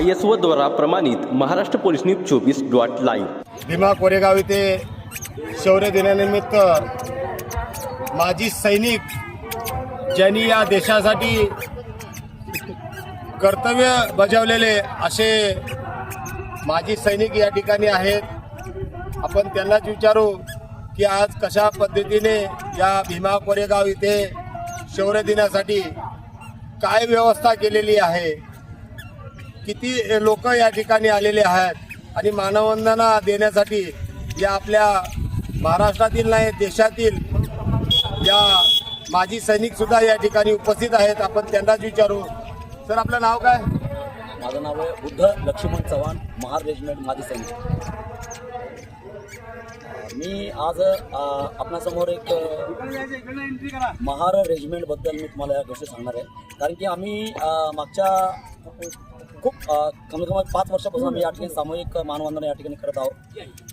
I S O द्वारा प्रमाणित Maharashtra police news चोवीस डॉट लाईव्ह. भीमा कोरेगाव येथे शौर्य दिनानिमित्त माजी सैनिक ज्यांनी या देशासाठी कर्तव्य बजावलेले असे माजी सैनिक या ठिकाणी आहेत. आपण त्यांनाच विचारू की आज कशा पद्धतीने या भीमा कोरेगाव इथे शौर्य दिनासाठी काय व्यवस्था केलेली आहे. किती लोक या ठिकाणी आलेले आहेत आणि मानवंदना देण्यासाठी या आपल्या महाराष्ट्रातील नाही देशातील या माजी सैनिक सुद्धा या ठिकाणी उपस्थित आहेत. आपण त्यांनाच विचारू. सर आपलं नाव काय? माझं नाव आहे बुद्ध लक्ष्मण चव्हाण महार रेजिमेंट माजी सैनिक. मी आज आपणासमोर एक महार रेजिमेंटबद्दल मी तुम्हाला या गोष्टी सांगणार आहे. कारण की आम्ही मागच्या खूप कमीत कमी पाच वर्षापासून आम्ही या ठिकाणी सामूहिक मानवंदना या ठिकाणी करत आहोत.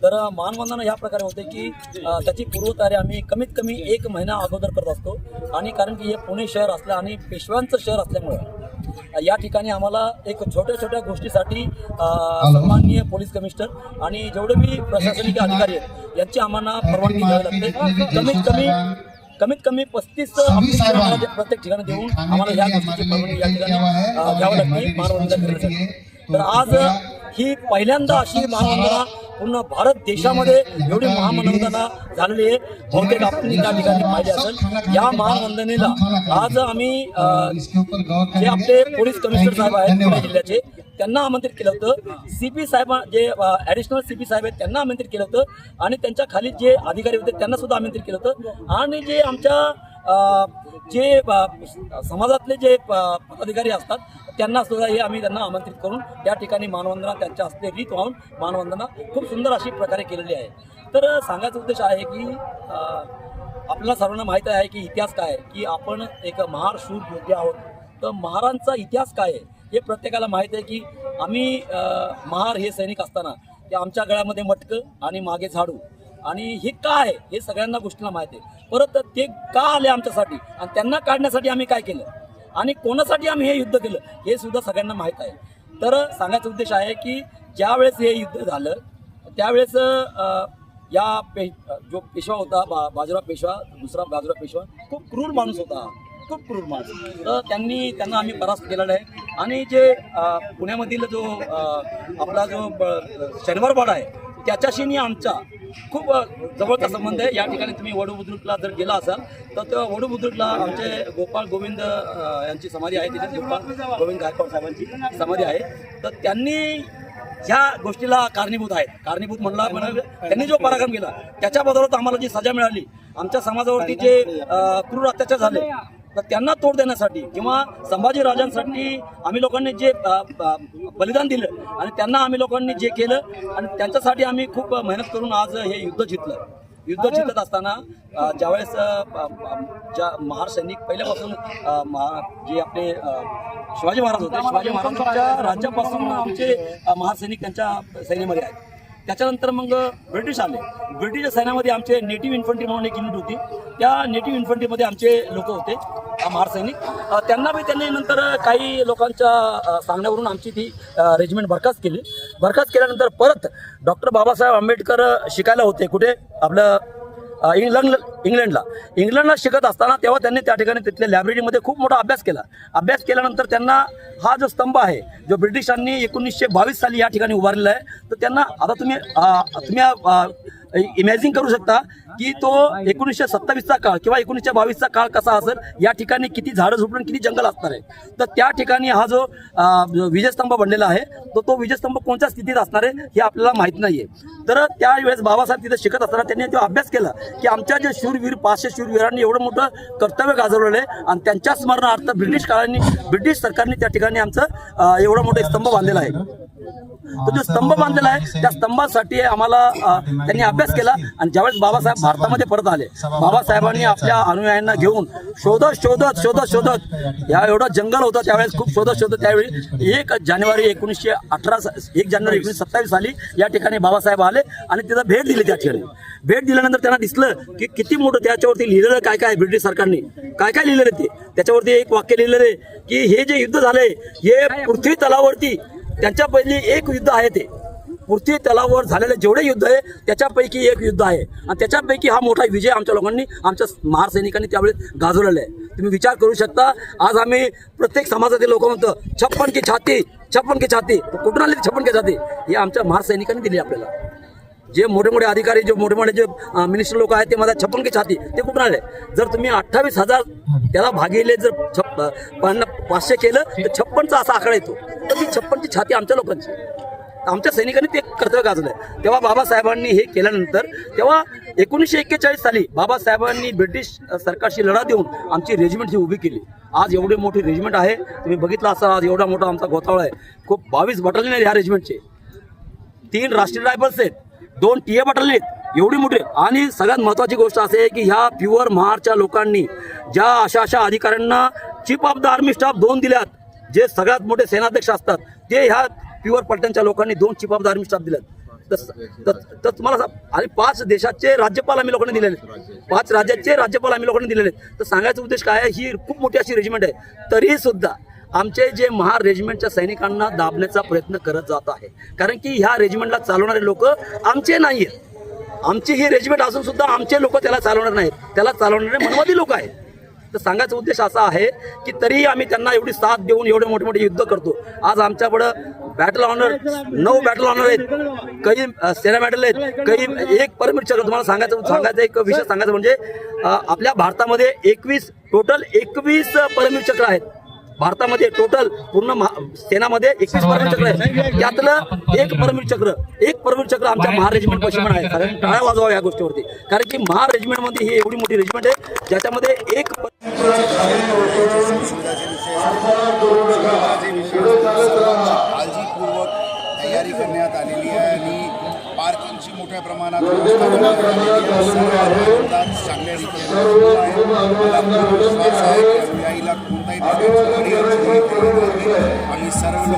तर मानवंदना ह्या प्रकारे होते की त्याची पूर्वतयारी आम्ही कमीत कमी एक महिना अगोदर करत असतो. आणि कारण की हे पुणे शहर असलं आणि पेशव्यांचं शहर असल्यामुळं या ठिकाणी आम्हाला एक छोट्या छोट्या गोष्टीसाठी सन्माननीय पोलीस कमिशनर आणि जेवढे मी प्रशासनिक अधिकारी आहेत यांची आम्हाला परवानगी घ्यावी लागते. कमीत कमी कमीत कमी पस्तीस प्रत्येक ठिकाणी देऊन आम्हाला या गोष्टीची परवानगी या ठिकाणी घ्यावी लागते मानवंदना करण्यासाठी तर आज ही पहिल्यांदा अशी मानवंदना पूर्ण भारत देशामध्ये एवढी महामानवंदना झालेली आहे. बहुतेक आपण त्या ठिकाणी पाहिजे असेल. या महावंदनेला आज आम्ही जे आपले पोलीस कमिशनर साहेब आहेत पुणे जिल्ह्याचे त्यांना आमंत्रित केलं होतं. सी पी साहेब जे ॲडिशनल सी पी साहेब आहेत त्यांना आमंत्रित केलं होतं. आणि त्यांच्या खाली जे अधिकारी होते त्यांना सुद्धा आमंत्रित केलं होतं. आणि जे आमच्या जे समाजातले जे पदाधिकारी असतात त्यांना सुद्धा हे आम्ही त्यांना आमंत्रित करून त्या ठिकाणी मानवंदना त्यांच्या हस्ते रीत वाहून मानवंदना खूप सुंदर अशी प्रकारे केलेली आहे. तर सांगायचा उद्देश आहे की आपल्याला सर्वांना माहीत आहे की इतिहास काय आहे? की आपण एक महार शूर योद्धे आहोत. तर महारांचा इतिहास काय आहे? हे प्रत्येकाला माहीत आहे की आम्ही महार हे सैनिक असताना ते आमच्या गळ्यामध्ये मटकं आणि मागे झाडू आणि हे का आहे? हे सगळ्यांना गोष्टीला माहीत आहे. परत ते का आले आमच्यासाठी? आणि त्यांना काढण्यासाठी आम्ही काय केलं? आणि कोणासाठी आम्ही हे युद्ध केलं? हे सुद्धा सगळ्यांना माहीत आहे. तर सांगायचा उद्देश आहे की ज्यावेळेस हे युद्ध झालं त्यावेळेस या पे जो पेशवा होता बा बाजीराव पेशवा दुसरा बाजीराव पेशवा खूप क्रूर माणूस होता. खूप क्रूर माणूस. तर त्यांनी त्यांना आम्ही परास्त केलेला आहे. आणि जे पुण्यामधील जो आपला जो ब- शनिवारवाडा आहे त्याच्याशी आणि आमचा खूप जवळचा संबंध आहे. या ठिकाणी तुम्ही वडू बुद्रुकला जर गेला असाल तर त्या वडू बुद्रुकला आमचे गोपाळ गोविंद यांची समाधी आहे. तिथे गोपाळ गोविंद गायकवाड साहेबांची समाधी आहे. तर त्यांनी ह्या गोष्टीला कारणीभूत आहेत. कारणीभूत म्हणला म्हणजे त्यांनी जो पराक्रम केला त्याच्या बदल्यात आम्हाला जी सजा मिळाली आमच्या समाजावरती जे क्रूर अत्याचार झाले तर त्यांना तोड देण्यासाठी किंवा संभाजी राजांसाठी आम्ही लोकांनी जे बलिदान दिलं आणि त्यांना आम्ही लोकांनी जे केलं आणि त्यांच्यासाठी आम्ही खूप मेहनत करून आज हे युद्ध जिंकलं. युद्ध जिंकत असताना ज्यावेळेस ज्या महार सैनिक पहिल्यापासून जे आपले शिवाजी महाराज होते शिवाजी महाराजांच्या राज्यापासून आमचे अ, महार सैनिक त्यांच्या सैन्यामध्ये आहेत. त्याच्यानंतर मग ब्रिटिश आले. ब्रिटिश सैन्यामध्ये आमचे नेटिव्ह इन्फंट्री म्हणून एक युनिट होती. त्या नेटिव्ह इन्फंट्रीमध्ये आमचे लोक होते महारसैनिक महार सैनिक. त्यांना बी त्यांनी नंतर काही लोकांच्या सांगण्यावरून आमची ती रेजिमेंट बरखास्त केली. बरखास्त केल्यानंतर परत डॉक्टर बाबासाहेब आंबेडकर शिकायला होते कुठे? आपलं इंग्लंड इंग्लंडला. इंग्लंडला शिकत असताना तेव्हा त्यांनी त्या ठिकाणी तिथल्या लायब्ररीमध्ये खूप मोठा अभ्यास केला. अभ्यास केल्यानंतर त्यांना हा जो स्तंभ आहे जो ब्रिटिशांनी एकोणीसशे बावीस साली या ठिकाणी उभारलेला आहे तर त्यांना आता तुम्ही तुम्ही इमॅजिन करू शकता की तो एकोणीसशे सत्तावीसचा काळ किंवा एकोणीसशे बावीसचा काळ कसा असेल या ठिकाणी किती झाडं झुडपून किती जंगल असणार आहे. तर त्या ठिकाणी हा जो विजयस्तंभ बनलेला आहे तो तो विजयस्तंभ कोणत्या स्थितीत असणार आहे हे आपल्याला माहीत नाही आहे तर त्यावेळेस बाबासाहेब तिथे शिकत असताना त्यांनी तो अभ्यास केला की आमच्या जे शूरवीर पाचशे शूरवीरांनी एवढं मोठं कर्तव्य गाजवलेलं आहे. आणि त्यांच्या स्मरणार्थ ब्रिटिश काळांनी ब्रिटिश सरकारने त्या ठिकाणी आमचं अ, एवढा मोठा स्तंभ बांधलेला आहे. तो जो स्तंभ बांधलेला आहे त्या स्तंभासाठी आम्हाला त्यांनी अभ्यास केला आणि ज्यावेळेस बाबासाहेब भारतामध्ये परत आले बाबासाहेबांनी आपल्या अनुयायांना घेऊन शोधत शोधत शोधत शोधत या एवढं जंगल होतं त्यावेळेस खूप शोधत शोधत त्यावेळी एक जानेवारी एकोणीसशे अठरा एक जानेवारी एकोणीसशे सत्तावीस साली या ठिकाणी बाबासाहेब आले आणि तिथं भेट दिली त्या ठिकाणी. भेट दिल्यानंतर त्यांना दिसलं की किती मोठं त्याच्यावरती लिहिलेलं काय काय ब्रिटिश सरकारने? काय काय लिहिलेलं ते? त्याच्यावरती एक वाक्य लिहिलेलं आहे की हे जे युद्ध झालंय हे पृथ्वी तलावरती त्यांच्या पहिली एक युद्ध आहे ते. पृथ्वी तलावर झालेले जेवढे युद्ध आहे त्याच्यापैकी एक युद्ध आहे. आणि त्याच्यापैकी हा मोठा विजय आमच्या लोकांनी आमच्या महार सैनिकांनी त्यावेळेस गाजवलेला आहे. तुम्ही विचार करू शकता आज आम्ही प्रत्येक समाजातील लोक म्हणतो छप्पन की छाती छप्पन की छाती. कुठून आले छप्पन की छाती? हे आमच्या महार सैनिकांनी दिली आपल्याला. जे मोठे मोठे अधिकारी जे मोठे मोठे जे मिनिस्टर लोक आहेत ते माझा छप्पन की छाती ते कुठून आले? जर तुम्ही अठ्ठावीस हजार त्याला भागिले जर छप्प पाचशे केलं तर छप्पनचा असा आकडा येतो. तर ती छप्पनची छाती आमच्या लोकांची आमच्या सैनिकांनी ते कर्तव्य गाजवलं तेव्हा बाबासाहेबांनी हे केल्यानंतर तेव्हा एकोणीसशे एक्केचाळीस साली बाबासाहेबांनी ब्रिटिश सरकारशी लढा देऊन आमची रेजिमेंट ही उभी केली. आज एवढी मोठी रेजिमेंट आहे. तुम्ही बघितलं असा आज एवढा मोठा आमचा गोतावळा आहे. खूप बावीस बटालियन आहे ह्या रेजिमेंटचे तीन राष्ट्रीय रायफल्स आहेत. दोन टी ए बटालियन आहेत. एवढी मोठी. आणि सगळ्यात महत्त्वाची गोष्ट असे आहे की ह्या प्युअर महारच्या लोकांनी ज्या अशा अशा अधिकाऱ्यांना chief of the army staff दोन दिल्यात जे सगळ्यात मोठे सेनाध्यक्ष असतात ते ह्या प्युअर पलटणच्या लोकांनी दोन chief of the army staff दिल्यात. तर- तर तुम्हाला आणि पाच देशाचे राज्यपाल आम्ही लोकांनी दिलेले आहेत. पाच राज्याचे राज्यपाल आम्ही लोकांनी दिलेले आहेत. तर सांगायचा उद्देश काय आहे? ही खूप मोठी अशी रेजिमेंट आहे. तरीही सुद्धा आमचे जे महार रेजिमेंटच्या सैनिकांना दाबण्याचा प्रयत्न करत जात आहे. कारण की ह्या रेजिमेंटला चालवणारे लोक आमचे नाही आहेत आमची ही रेजिमेंट असून सुद्धा आमचे लोक त्याला चालवणार नाहीत. त्याला चालवणारे मनवादी लोक आहेत. तर सांगायचा उद्देश असा आहे की तरीही आम्ही त्यांना एवढी साथ देऊन एवढे मोठे मोठे युद्ध करतो. आज आमच्याकडं बॅटल ऑनर नऊ बॅटल ऑनर आहेत. काही सेना मेडल आहेत. काही एक परमिट तुम्हाला सांगायचं सांगायचं एक विषय सांगायचं म्हणजे आपल्या भारतामध्ये एकवीस टोटल एकवीस परमिट चक्र आहेत. भारतामध्ये टोटल पूर्ण महा- सेनामध्ये एकवीस परमिट चक्र आहे त्यातलं एक परमिट चक्र एक परमिट चक्र आमच्या महार रेजिमेंट पश्चिम आहे. कारण टाळ्या वाजवा या गोष्टीवरती. कारण की महार रेजिमेंटमध्ये ही एवढी मोठी रेजिमेंट आहे ज्याच्यामध्ये एक तयारी करण्यात आलेली आहे. पार्किंगची मोठ्या प्रमाणात व्यवस्था आहे. सर्व चांगल्या रीतीने कोणताही आम्ही सर्व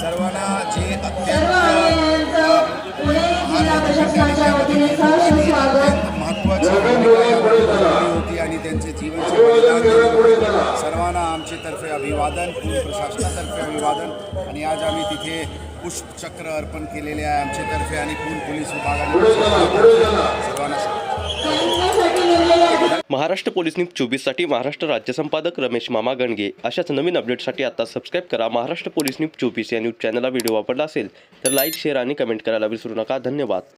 सर्वांना जे अत्यंत अभिवादन पोलीस प्रशासनातर्फे अभिवादन. आणि आज आम्ही तिथे पुष्पचक्र अर्पण केलेले आहे आमच्यातर्फे आणि पूर्ण पोलीस विभागाने महाराष्ट्र पोलीस न्यूज चोवीससाठी महाराष्ट्र राज्य संपादक रमेश मामा गणगे. अशाच नवीन अपडेटसाठी आता सबस्क्राईब करा. महाराष्ट्र पोलीस न्यूज चोवीस या न्यूज चॅनलला व्हिडिओ वापरला असेल तर लाईक शेअर आणि कमेंट करायला विसरू नका. धन्यवाद.